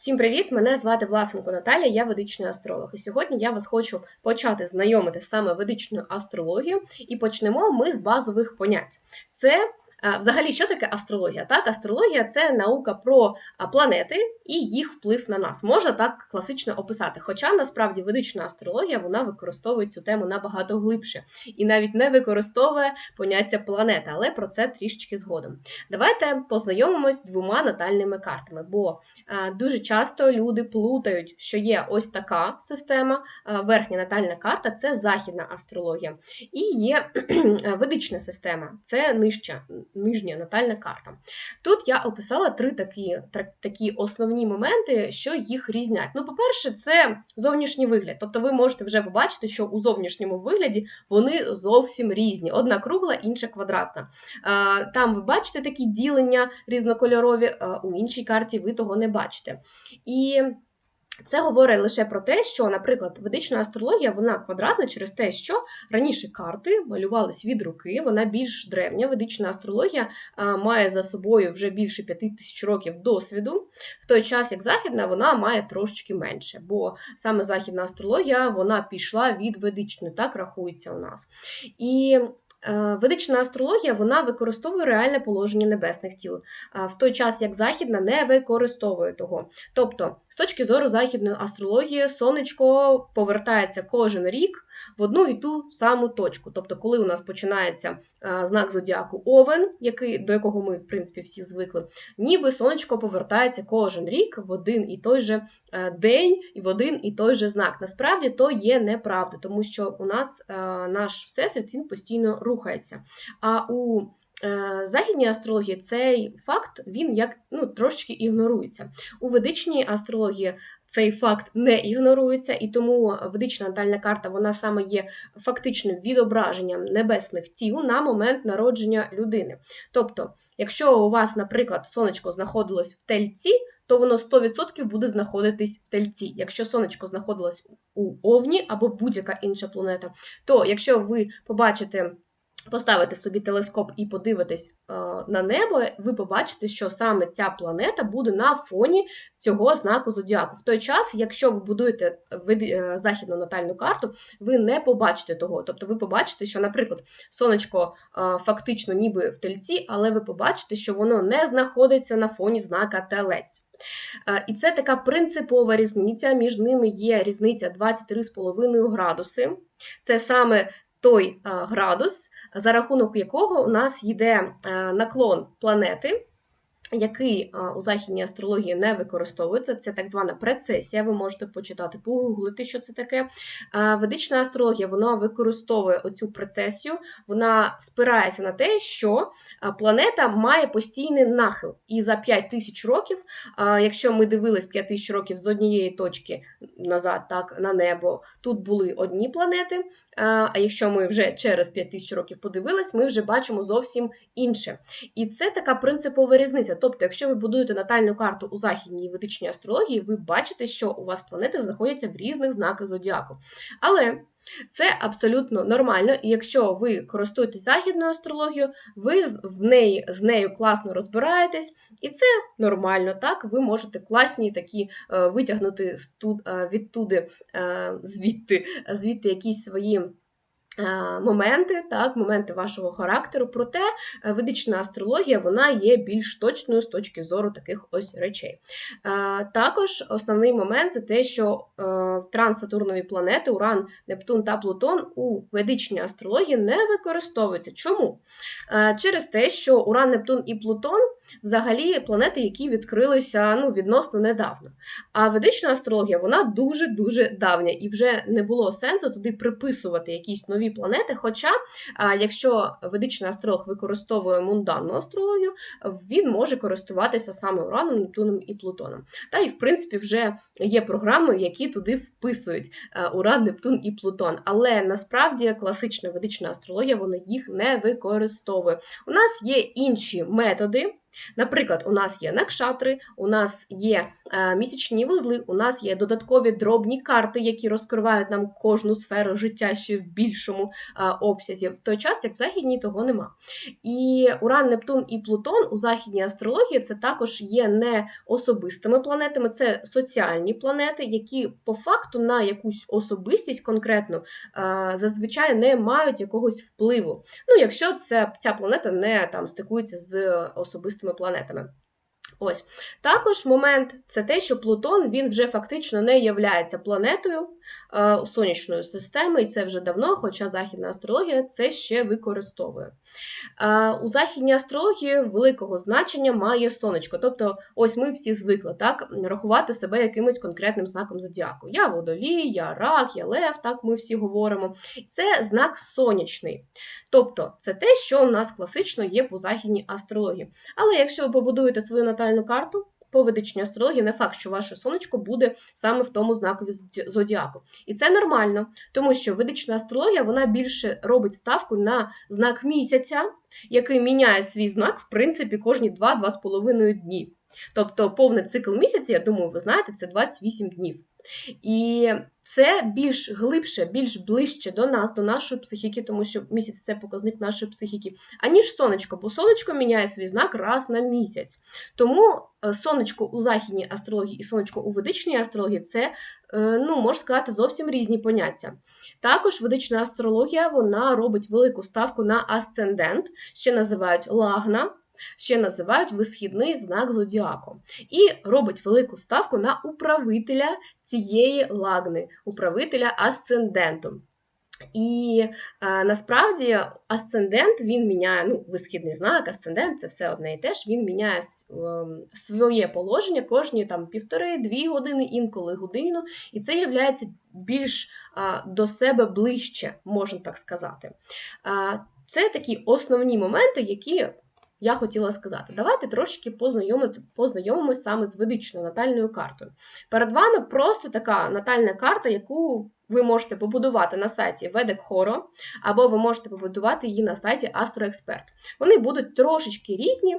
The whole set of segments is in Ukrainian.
Всім привіт! Мене звати Власенко Наталія, я ведичний астролог. І сьогодні я вас хочу почати знайомити саме ведичною астрологією, і почнемо ми з базових понять. Це Взагалі, що таке астрологія? Так, астрологія це наука про планети і їх вплив на нас. Можна так класично описати. Хоча насправді ведична астрологія вона використовує цю тему набагато глибше і навіть не використовує поняття планета, але про це трішечки згодом. Давайте познайомимось з двома натальними картами, бо дуже часто люди плутають, що є ось така система, верхня натальна карта це західна астрологія, і є ведична система, це нижча нижня натальна карта. Тут я описала три такі такі основні моменти, що їх різнять. Ну, по-перше, це зовнішній вигляд. Тобто ви можете вже побачити, що у зовнішньому вигляді вони зовсім різні. Одна кругла, інша квадратна. Там ви бачите такі ділення різнокольорові, у іншій карті ви того не бачите. І це говорить лише про те, що, наприклад, ведична астрологія вона квадратна через те, що раніше карти малювались від руки, вона більш древня. Ведична астрологія має за собою вже більше п'яти тисяч років досвіду, в той час як західна вона має трошечки менше, бо саме західна астрологія вона пішла від ведичної, так рахується у нас. І ведична астрологія вона використовує реальне положення небесних тіл, в той час як західна не використовує того. Тобто, з точки зору західної астрології, сонечко повертається кожен рік в одну і ту саму точку. Тобто, коли у нас починається е, знак зодіаку Овен, який, до якого ми, в принципі, всі звикли, ніби сонечко повертається кожен рік в один і той же е, день і в один і той же знак. Насправді то є неправда, тому що у нас наш всесвіт він постійно рухається. А у е, Західній астрології цей факт він як ну, трошечки ігнорується. У ведичній астрології цей факт не ігнорується, і тому ведична натальна карта вона саме є фактичним відображенням небесних тіл на момент народження людини. Тобто, якщо у вас, наприклад, сонечко знаходилось в тельці, то воно 100% буде знаходитись в тельці. Якщо сонечко знаходилось у Овні або будь-яка інша планета, то якщо ви побачите. Поставити собі телескоп і подивитись е, на небо, ви побачите, що саме ця планета буде на фоні цього знаку зодіаку. В той час, якщо ви будуєте е, західну натальну карту, ви не побачите того. Тобто ви побачите, що, наприклад, сонечко е, фактично ніби в тельці, але ви побачите, що воно не знаходиться на фоні знака телець. Е, і це така принципова різниця. Між ними є різниця 23,5 градуси. Це саме той градус, за рахунок якого у нас йде наклон планети який у західній астрології не використовується, це так звана прецесія. Ви можете почитати, погуглити, що це таке. Ведична астрологія вона використовує оцю прецесію, вона спирається на те, що планета має постійний нахил. І за 5 тисяч років, якщо ми дивились 5 тисяч років з однієї точки назад, так, на небо, тут були одні планети. А якщо ми вже через 5 тисяч років подивились, ми вже бачимо зовсім інше. І це така принципова різниця. Тобто, якщо ви будуєте натальну карту у західній ведичній астрології, ви бачите, що у вас планети знаходяться в різних знаках зодіаку. Але це абсолютно нормально, і якщо ви користуєтесь західною астрологією, ви в неї, з нею класно розбираєтесь, і це нормально, так? Ви можете класні такі е, витягнути е, відтуди, е, звідти, звідти якісь свої. Е, моменти, так, моменти вашого характеру, проте е, ведична астрологія вона є більш точною з точки зору таких ось речей. Е, також основний момент це те, що транссатурнові планети Уран, Нептун та Плутон у ведичній астрології не використовуються. Чому? Через те, що Уран, Нептун і Плутон взагалі планети, які відкрилися ну, відносно недавно. А ведична астрологія вона дуже-дуже давня і вже не було сенсу туди приписувати якісь нові планети. Хоча, якщо ведичний астролог використовує мунданну астрологію, він може користуватися саме Ураном, Нептуном і Плутоном. Та і, в принципі, вже є програми, які туди вписують Уран, Нептун і Плутон. Але насправді класична ведична астрологія вона їх не використовує. У нас є інші методи Наприклад, у нас є накшатри, у нас є е, місячні вузли, у нас є додаткові дробні карти, які розкривають нам кожну сферу життя ще в більшому е, обсязі, в той час, як в західній того нема. І Уран, Нептун і Плутон у західній астрології це також є не особистими планетами, це соціальні планети, які по факту на якусь особистість конкретну е, зазвичай не мають якогось впливу. Ну, якщо це ця планета не там стикується з особистими планетами. Ось також момент це те, що Плутон він вже фактично не являється планетою е, сонячної системи, і це вже давно, хоча західна астрологія це ще використовує. Е, у західній астрології великого значення має сонечко. Тобто, ось ми всі звикли так, рахувати себе якимось конкретним знаком зодіаку. Я водолій, я рак, я лев, так ми всі говоримо. Це знак сонячний. Тобто, це те, що у нас класично є по західній астрології. Але якщо ви побудуєте свою натальну карту, по ведичній астрології не факт, що ваше сонечко буде саме в тому знакові зодіаку. І це нормально, тому що ведична астрологія вона більше робить ставку на знак місяця, який міняє свій знак, в принципі, кожні 2-2,5 дні. Тобто повний цикл місяця, я думаю, ви знаєте, це 28 днів. І це більш глибше, більш ближче до нас, до нашої психіки, тому що місяць це показник нашої психіки, аніж сонечко, бо сонечко міняє свій знак раз на місяць. Тому е, сонечко у західній астрології і сонечко у ведичній астрології це, е, ну, можна сказати, зовсім різні поняття. Також ведична астрологія вона робить велику ставку на асцендент, ще називають лагна ще називають висхідний знак зодіаку, і робить велику ставку на управителя цієї лагни, управителя асценденту. І е, насправді асцендент він міняє ну, висхідний знак, асцендент це все одне і теж, він міняє е, своє положення кожні там півтори-дві години, інколи годину, і це є більш е, до себе ближче, можна так сказати. Е, це такі основні моменти, які я хотіла сказати. Давайте трошки познайомимося саме з ведичною натальною картою. Перед вами просто така натальна карта, яку ви можете побудувати на сайті Ведек Хоро, або ви можете побудувати її на сайті AstroExpert. Вони будуть трошечки різні.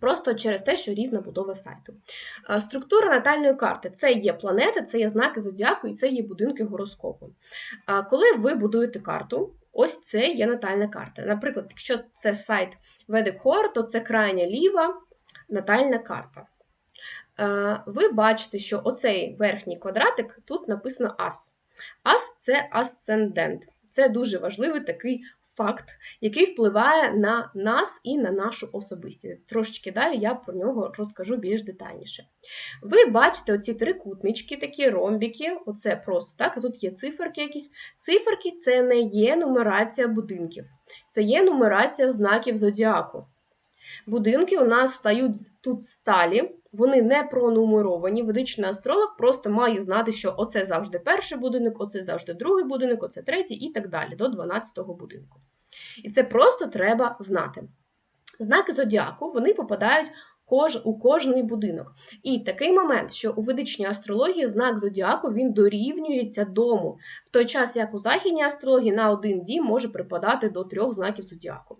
Просто через те, що різна будова сайту. Структура натальної карти це є планети, це є знаки зодіаку і це є будинки гороскопу. Коли ви будуєте карту, Ось це є натальна карта. Наприклад, якщо це сайт Ведекхор, то це крайня ліва натальна карта. Ви бачите, що оцей верхній квадратик тут написано ас. Ас це асцендент. Це дуже важливий такий факт, який впливає на нас і на нашу особистість. Трошечки далі я про нього розкажу більш детальніше. Ви бачите оці трикутнички, такі ромбіки, оце просто так, тут є циферки якісь. Циферки це не є нумерація будинків, це є нумерація знаків зодіаку. Будинки у нас стають тут сталі, вони не пронумеровані. Ведичний астролог просто має знати, що оце завжди перший будинок, оце завжди другий будинок, оце третій і так далі, до 12-го будинку. І це просто треба знати. Знаки зодіаку вони попадають кож, у кожний будинок. І такий момент, що у ведичній астрології знак зодіаку він дорівнюється дому, в той час, як у західній астрології на один дім може припадати до трьох знаків зодіаку.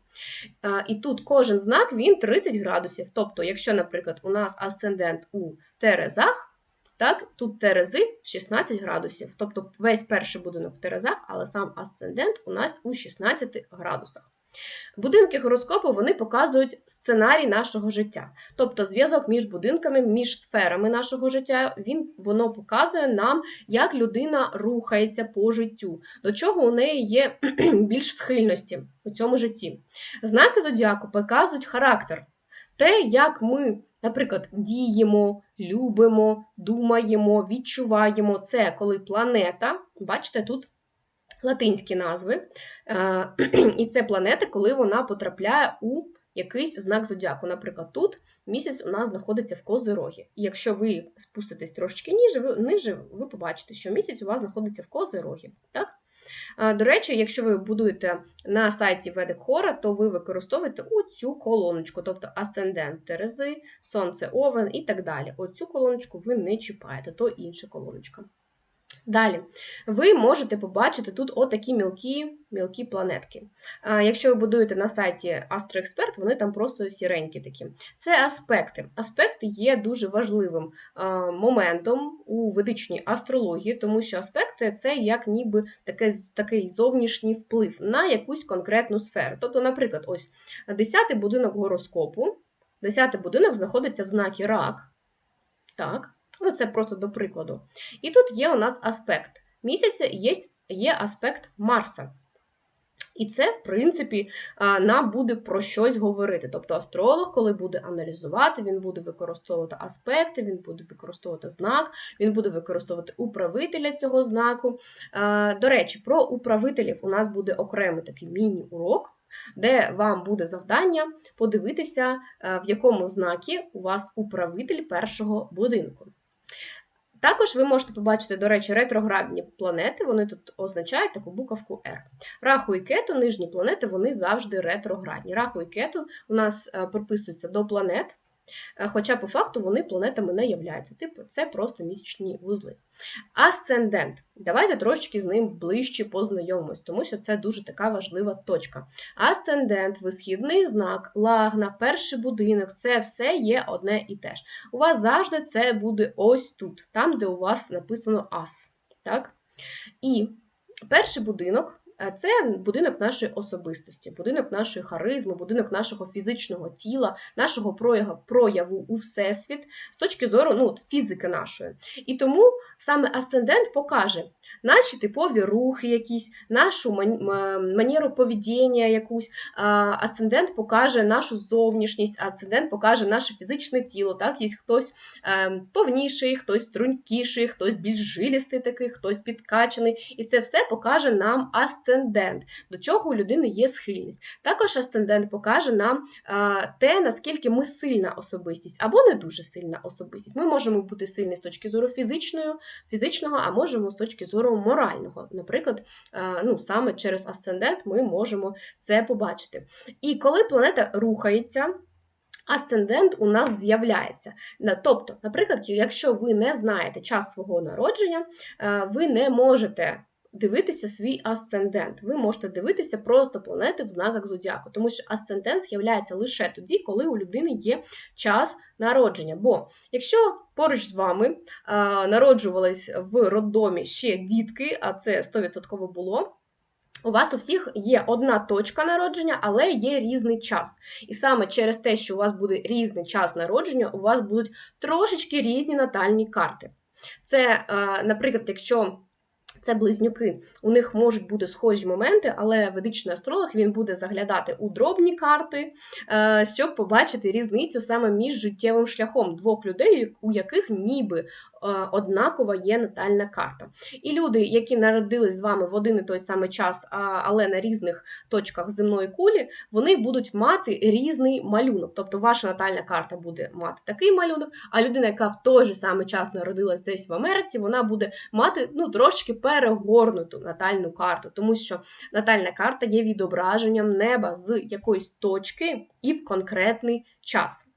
І тут кожен знак він 30 градусів. Тобто, якщо, наприклад, у нас асцендент у Терезах, так, Тут Терези 16 градусів. Тобто весь перший будинок в Терезах, але сам асцендент у нас у 16 градусах. Будинки гороскопу вони показують сценарій нашого життя, тобто зв'язок між будинками, між сферами нашого життя, він, воно показує нам, як людина рухається по життю, до чого у неї є більш схильності у цьому житті. Знаки зодіаку показують характер, те, як ми, наприклад, діємо, любимо, думаємо, відчуваємо. Це коли планета, бачите, тут латинські назви. Е, і це планета, коли вона потрапляє у якийсь знак зодіаку. Наприклад, тут місяць у нас знаходиться в Козирогі. І якщо ви спуститесь ви, ниже, ви побачите, що місяць у вас знаходиться в Козирогі. Так? Е, до речі, якщо ви будуєте на сайті Ведик Хора, то ви використовуєте оцю колоночку, тобто асцендент Терези, Сонце Овен і так далі. Оцю колоночку ви не чіпаєте, то інша колоночка. Далі, ви можете побачити тут отакі мілкі мілкі планетки. Якщо ви будуєте на сайті AstroExpert, вони там просто сіренькі такі. Це аспекти. Аспекти є дуже важливим моментом у ведичній астрології, тому що аспекти це як ніби таке, такий зовнішній вплив на якусь конкретну сферу. Тобто, наприклад, ось 10-й будинок гороскопу, 10-й будинок знаходиться в знакі рак. Так. Ну, це просто до прикладу. І тут є у нас аспект місяця є, є аспект Марса. І це, в принципі, нам буде про щось говорити. Тобто астролог, коли буде аналізувати, він буде використовувати аспекти, він буде використовувати знак, він буде використовувати управителя цього знаку. До речі, про управителів у нас буде окремий такий міні-урок. Де вам буде завдання подивитися, в якому знакі у вас управитель першого будинку. Також ви можете побачити, до речі, ретроградні планети, вони тут означають таку буковку R. Раху і кету, нижні планети, вони завжди ретроградні. Раху і кету у нас е, приписуються до планет, хоча, по факту, вони планетами не являються. Типу, це просто місячні вузли. Асцендент. Давайте трошечки з ним ближче познайомимось, тому що це дуже така важлива точка. Асцендент, висхідний знак, лагна, перший будинок це все є одне і те ж. У вас завжди це буде ось тут, там, де у вас написано ас. Так? І перший будинок це будинок нашої особистості, будинок нашої харизми, будинок нашого фізичного тіла, нашого прояву у всесвіт з точки зору ну, фізики нашої. І тому саме асцендент покаже наші типові рухи, якісь, нашу манеру поведіння якусь. Асцендент покаже нашу зовнішність, асцендент покаже наше фізичне тіло. Так, Є хтось ем, повніший, хтось стрункіший, хтось більш жилістий такий, хтось підкачаний. І це все покаже нам асцендент асцендент, до чого у людини є схильність. Також асцендент покаже нам те, наскільки ми сильна особистість або не дуже сильна особистість. Ми можемо бути сильні з точки зору фізичної, фізичного, а можемо з точки зору морального. Наприклад, ну, саме через асцендент ми можемо це побачити. І коли планета рухається, Асцендент у нас з'являється. Тобто, наприклад, якщо ви не знаєте час свого народження, ви не можете дивитися свій асцендент. Ви можете дивитися просто планети в знаках зодіаку, тому що асцендент з'являється лише тоді, коли у людини є час народження. Бо якщо поруч з вами а, народжувались в роддомі ще дітки, а це 100% було. У вас у всіх є одна точка народження, але є різний час. І саме через те, що у вас буде різний час народження, у вас будуть трошечки різні натальні карти. Це, наприклад, якщо це близнюки. У них можуть бути схожі моменти, але ведичний астролог він буде заглядати у дробні карти, е, щоб побачити різницю саме між життєвим шляхом двох людей, у яких ніби е, однакова є натальна карта. І люди, які народились з вами в один і той самий час, але на різних точках земної кулі, вони будуть мати різний малюнок. Тобто ваша натальна карта буде мати такий малюнок, а людина, яка в той же самий час народилась десь в Америці, вона буде мати ну, трошки перегорнуту натальну карту, тому що натальна карта є відображенням неба з якоїсь точки і в конкретний час.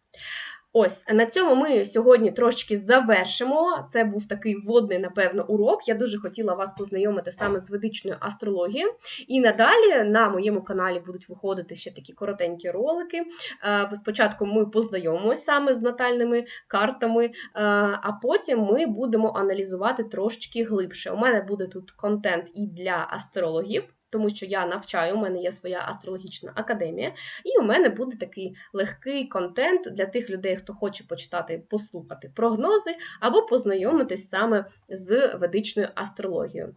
Ось на цьому ми сьогодні трошки завершимо. Це був такий вводний, напевно, урок. Я дуже хотіла вас познайомити саме з ведичною астрологією. І надалі на моєму каналі будуть виходити ще такі коротенькі ролики. Е, спочатку ми познайомимося саме з натальними картами, е, а потім ми будемо аналізувати трошечки глибше. У мене буде тут контент і для астрологів тому що я навчаю, у мене є своя астрологічна академія, і у мене буде такий легкий контент для тих людей, хто хоче почитати, послухати прогнози або познайомитись саме з ведичною астрологією.